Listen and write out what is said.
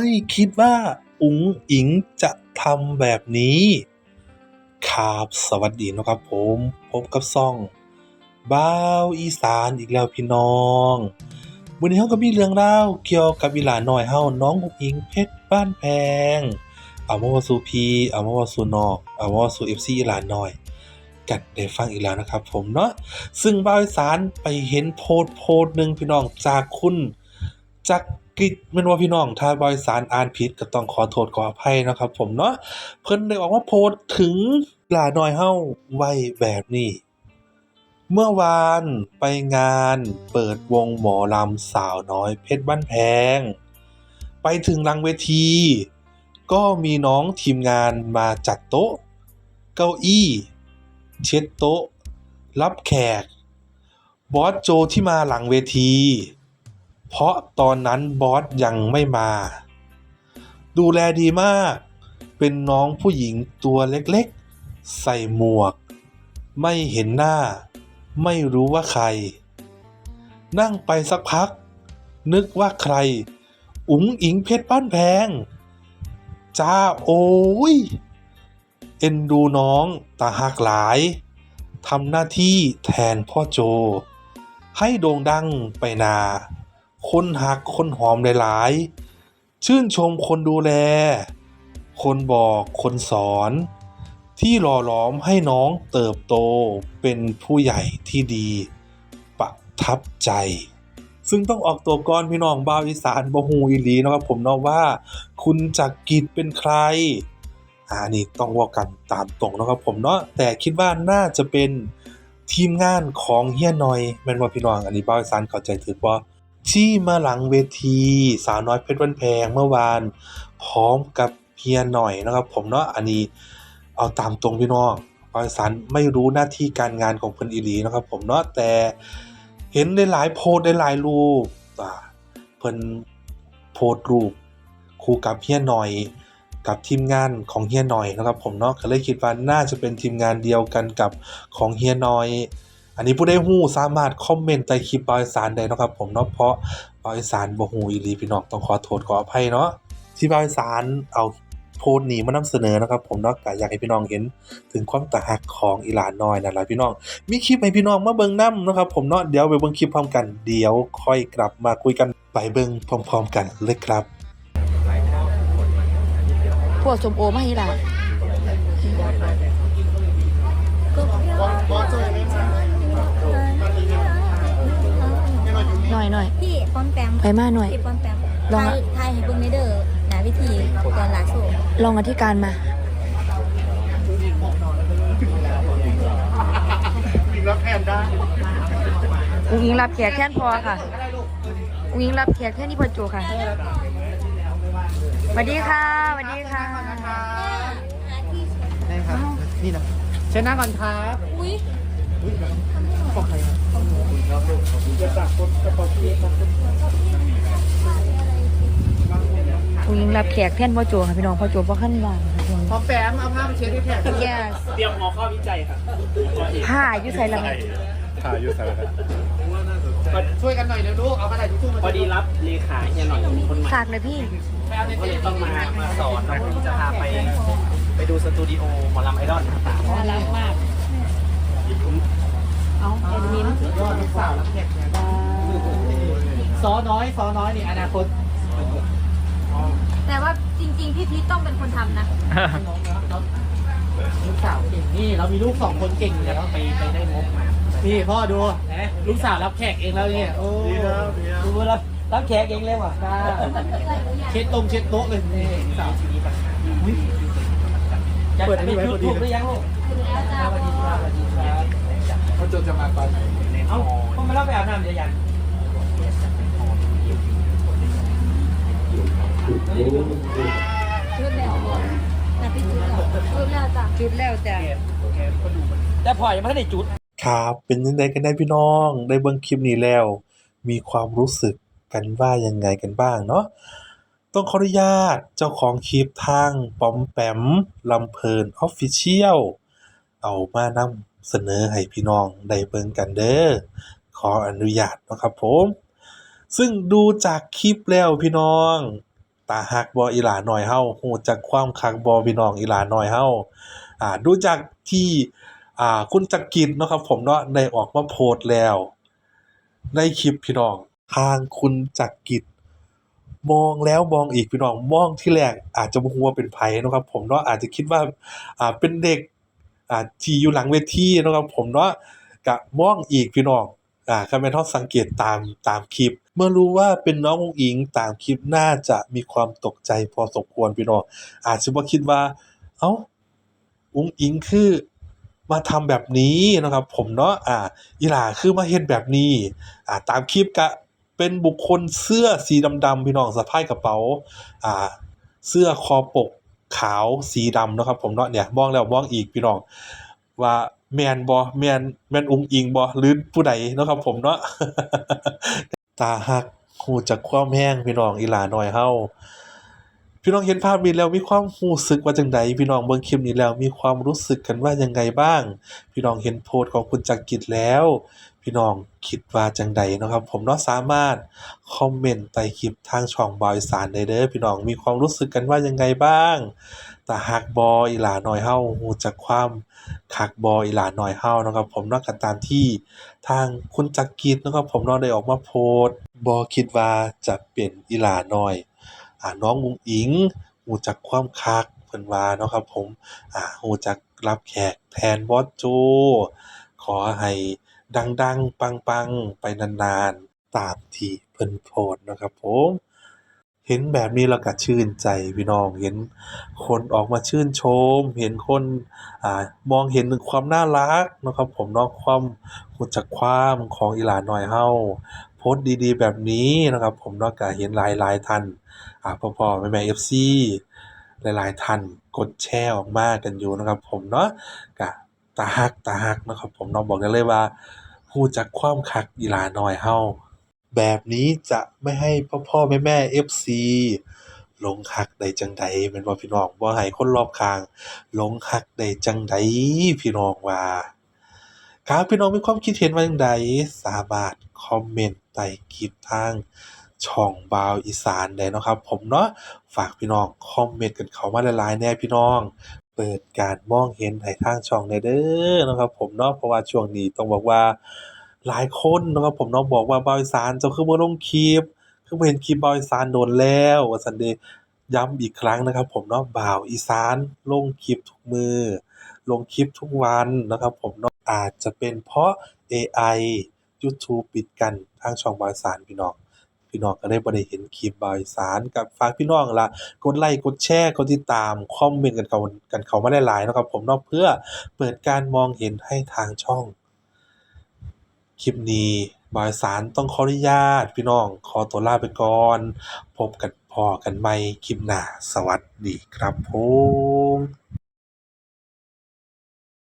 ไม่คิดว่าอุ๋งอิงจะทำแบบนี้ครับสวัสดีนะครับผม พบกับซ่องบ้าวอีสานอีกแล้วพี่น้องมื้อนี้เราก็มีเรื่องราเกี่ยวกับอีหลาน้อยเฮาน้องอุ๋งอิงเพชรบ้านแพงเอามาว้าสู่พี่เอามาว้าสู่นองเอามาว้าสู่ FC อีหลาน้อยกันได้ฟังอีกแล้วนะครับผมเนาะซึ่งบ้าวอีสานไปเห็นโพสต์โพสต์หนึ่งพี่น้องจากคุณจัก ริดแม่นว่าพี่น้องถ้าบ้าวอีสานอ่านผิดก็ต้องขอโทษขออภัยนะครับผมเนาะเพิ่นได้ออกมาโพสต์ถึงหลาน้อยเฮาไว้แบบนี้เมื่อวานไปงานเปิดวงหมอลำสาวน้อยเพชรบ้านแพง ไปถึงหลังเวที ก็มีน้องทีมงานมาจัดโต๊ะ เก้าอี้ เช็ดโต๊ะ รับแขก บอสโจที่มาหลังเวที เพราะตอนนั้นบอสยังไม่มา ดูแลดีมาก เป็นน้องผู้หญิงตัวเล็กๆ ใส่หมวก ไม่เห็นหน้า ไม่รู้ว่าใคร นั่งไปสักพัก นึกว่าใคร อุ๋งอิงเพชรบ้านแพง จ้าโอ้ย เอ็นดูน้องตาหักหลายทำหน้าที่แทนพ่อโจ ให้โด่งดังไปนา คนหักคนหอมหลายๆ ชื่นชมคนดูแล คนบอกคนสอน ที่หล่อหลอมให้น้องเติบโตเป็นผู้ใหญ่ที่ดี ประทับใจ ซึ่งต้องออกตัวก่อนพี่น้องบ่าวอีสานบ่ฮูอีหลีนะครับผมเนาะว่า คุณจักริดเป็นใครอ่านี่ต้องว่ากันตามตรงนะครับผมเนาะแต่คิดว่าน่าจะเป็นทีมงานของเฮียหน่อยแม่นบ่พี่น้องอันนี้บ่าวอีสานเข้าใจถูกบ่า ที่มาหลังเวทีสาวน้อยเพชรบ้านแพงเมื่อวาน พร้อมกับเฮียหน่อยนะครับ ผมเนาะอันนี้เอาตามตรงพี่น้องบ่าวอีสานไม่รู้หน้าที่การงานของเพิ่นอีหลีนะครับ ผมเนาะแต่เห็นหลายๆโพสต์หลายรูปอ่าเพิ่นโพสรูปคู่กับเฮียหน่อยกับทีมงานของเฮียหน่อยนะครับ ผมเนาะก็เลยคิดว่าน่าจะเป็นทีมงานเดียวกันกับของเฮียหน่อย อันนี้ผู้ใดฮู้สามารถคอมเมนต์ใต้คลิปบอยสารได้นะครับผมเนาะเพราะบอยสารบ่ฮู้อีลีพี่น้องต้องขอโทษขออภัยเนาะที่บอยสารเอาโพสต์นี้มานำเสนอนะครับผมเนาะก็อยากให้พี่น้องเห็นถึงความตาหักของอีหลานน้อยนั่นล่ะพี่น้อง มีคลิปให้พี่น้องมาเบิ่งนํเนะครับผมเนาะเดี๋ยวไปเบิ่งคลิปพร้อมกันเดี๋ยวค่อยกลับมาคุยกันไปเบิ่งพร้อม ๆ กันเลยครับ พวกสมโอมาให้ล่ะหน่ ป้อมแปมไปมาหน่อยพี่ป้อมแปมลองทาอะ ยทายให้เบิ่งในเด้อหนาวิธีก่อนหลาโซ่ลองอธิการมาอุ้งอิงรับแขกแค่นพอค่ะ อุ้งอิงรับแขกแค่นี้พอจูค่ะสวัสดีค่ะสวัสดีค่ะ ได้ครับ นี่นะเชิญนั่งก่อนครับอุ้ยของใครครับอุ้ง อิงรับแขกแค่นพอจูค่ะพี่น้องพอจูพอขั้นวางพอแปมเอาผ้ามาเช็ดให้แขกแย่เตรียมหัวข้อวิจัยค่ะผ้าอยู่ใส่ละถ่ายยุทธศาสตร์ช่วยกันหน่อยเดี๋ยวลูกเอากระดาษทิชชู่มาพอดีรับเลขาเฮียหน่อยคนใหม่ฝากเลยพี่ก็เลยต้องมามาสอนนะผมจะพาไป ไปดูสตูดิโอหมอลำไอดอลต่างน่ารักมาก อน้อยซอน้อยนี่อนาคตแต่ว่าจริง ๆ พี่พีทต้องเป็นคนทำนะลูกสาวเก่งนี่เรามีลูกสองคนเก่งอยู่ๆแล้แล้ววไปไปได้งบมาพี่พ่อดูลูกสาวรับแขกเองแล้วเนี่ยโอ้ดูแล้วรับแขกเองเลยว่ะเช็ดตรงเช็ดโต๊ะเลยนี่ลูกสาวอุ๊ยเปิดอันนี้ไว้พอดีหรือยังลูกแล้วจ้าสวัสดีครับสวัสดีครับ เขาจะจะมาตอนไหน เอ้าเขามาเล่าไปอาบน้ำเดี๋ยวยัง ชุดแล้วนะพี่ชุดแล้วชุดแล้วจ้ะจุดแล้วจ้ะแต่พอยังไม่ได้จุด ครับ เป็นยังไงกันได้พี่น้อง ได้เบิ่งคลิปนี้แล้ว มีความรู้สึกกันว่ายังไงกันบ้างเนาะ ต้องขออนุญาตเจ้าของคลิปทางปอมแปมลำเพลินออฟฟิเชียลเอามานำเสนอให้พี่น้องได้เบิ่งกันเด้อ ขออนุญาตเนาะครับผม ซึ่งดูจากคลิปแล้วพี่น้อง ตาฮักบ่อีหลาน้อยเฮาฮู้จักความคักบ่พี่น้องอีหลาน้อยเฮาอ่าดูจากที่อ่าคุณจักริดเนาะครับผมเนาะได้ออกมาโพสต์แล้ว ในคลิปพี่น้องทางคุณจักริดมองแล้วมองอีกพี่น้องมองที่แรกอาจจะบ่ฮู้ว่าเป็นไผเนะครับ ผมเนาะอาจจะคิดว่าอ่าเป็นเด็กอ่าที่อยู่หลังเวทีนะครับ ผมเนาะก็มองอีกพี่น้อง อ่าคันแม่นเราสังเกตตามตามคลิป เมื่อรู้ว่าเป็นน้องอุ๋งอิงตามคลิปน่าจะมีความตกใจพอสมควรพี่น้องอาจสิบ่คิดว่า เอ้าอุ๋งอิงคือมาทำแบบนี้นะครับ ผมเนาะอ่าอีหล่าคือมาเฮ็ดแบบนี้ อ่า ตามคลิปก็เป็นบุคคลเสื้อสีดำๆพี่น้องสะพายกระเป๋า อ่า เสื้อคอปกขาวสีดำนะครับ ผมเนาะเนี่ยมองแล้วมองอีกพี่น้องว่า แมนบอแมนแมนอุ้งอิงบอหรือผู้ใดเนาะครับผมเนาะตาหักหูจักความแรงพี่น้องอีหล่าน้อยเฮาพี่น้องเห็นภาพนี้แล้วมีความรู้สึกว่าจังไดพี่น้องเบิ่งคลิปนี้แล้วมีความรู้สึกกันว่ายังไงบ้าง พี่น้องเห็นโพสต์ของคุณจักรกิจแล้ว พี่น้องคิดว่าจังใดนะครับ ผมเนาะสามารถคอมเมนต์ใต้คลิปทางช่องบอีสานได้เด้อพี่น้องมีความรู้สึกกันว่ายังไงบ้างแตาฮักบอีหลาหน้อยเฮาฮู้จักความคักบอีหลาหน้อยเฮานะครับ ผมเนาะก็ตามที่ทางคุณจักริดนะครับ ผมเนาะได้ออกมาโพสต์บ่คิดว่าจะเป็นอีหลาหน้อยอ่าน้องอุ๋งอิงรู้จักความคักเพิ่นว่าเนาะครับ ผมอ่ารู้จักรับแขกแทนบอสโจขอให้ ดังๆปังๆไปนานๆตามที่เพิ่นโพสต์นะครับผม เห็นแบบนี้แล้วก็ชื่นใจพี่น้องเห็นคนออกมาชื่นชม เห็นคนอ่ามองเห็นถึงความน่ารักนะครับผมนาะความรู้จักความของอีหลาน้อยเฮาโพสต์ดีๆ แบบนี้นะครับ ผมเนากเห็นหลายๆท่านอ่าพ่อๆแม่ๆ FC หลายๆท่านกดแชร์ออกมากันอยู่นะครับผมเนาะก็ ตาฮักตาฮักนะครับผมเนาะบอกได้เลยว่ารู้จักความคักอีหลาน้อยเฮาแบบนี้จะไม่ให้พ่อๆแม่แม่ FC หลงคักได้จังใดแม่นบ่พี่น้องบ่ให้คนรอบข้างหลงคักได้จังใดพี่น้องว่าครับพี่น้องมีความคิดเห็นว่าจังใดสามารถคอมเมนต์ใต้คลิปทางช่องบาวอีสานได้เนาะครับ ผมเนาะฝากพี่น้องคอมเมนต์กันเข้ามาหลายๆแน่พี่น้อง เปิดการมองเห็นให้ทางช่องแน่เด้อนะครับผมเนาะเพราะว่าช่วงนี้ต้องบอกว่าหลายคนนะครับผมเนาะบอกว่าบอีสานเจ้าคือบ่ลงคลิปคือบ่เห็นคลิปบอีสานโดนแล้วว่าซั่นเดย้ำอีกครั้งนะครับ ผมเนาะบ่าวอีสานลงคลิปทุกมือ ลงคลิปทุกวันนะครับ ผมเนาะอาจจะเป็นเพราะเอไอ YouTube ปิดกันทางช่องบอีสานพี่น้อง พี่น้องก็เลยบ่ได้เห็นคลิปบาวอีสานก็ฝากพี่น้องล่ะกดไลก์กดแชร์กดติดตามคอมเมนต์กันเข้ากันเข้ามาหลายๆนะครับผมเนาะเพื่อเปิดการมองเห็นให้ทางช่อง คลิปนี้บาวอีสานต้องขออนุญาต พี่น้องขอตัวลาไปก่อน พบกันพอกันใหม่คลิปหน้าสวัสดีครับผม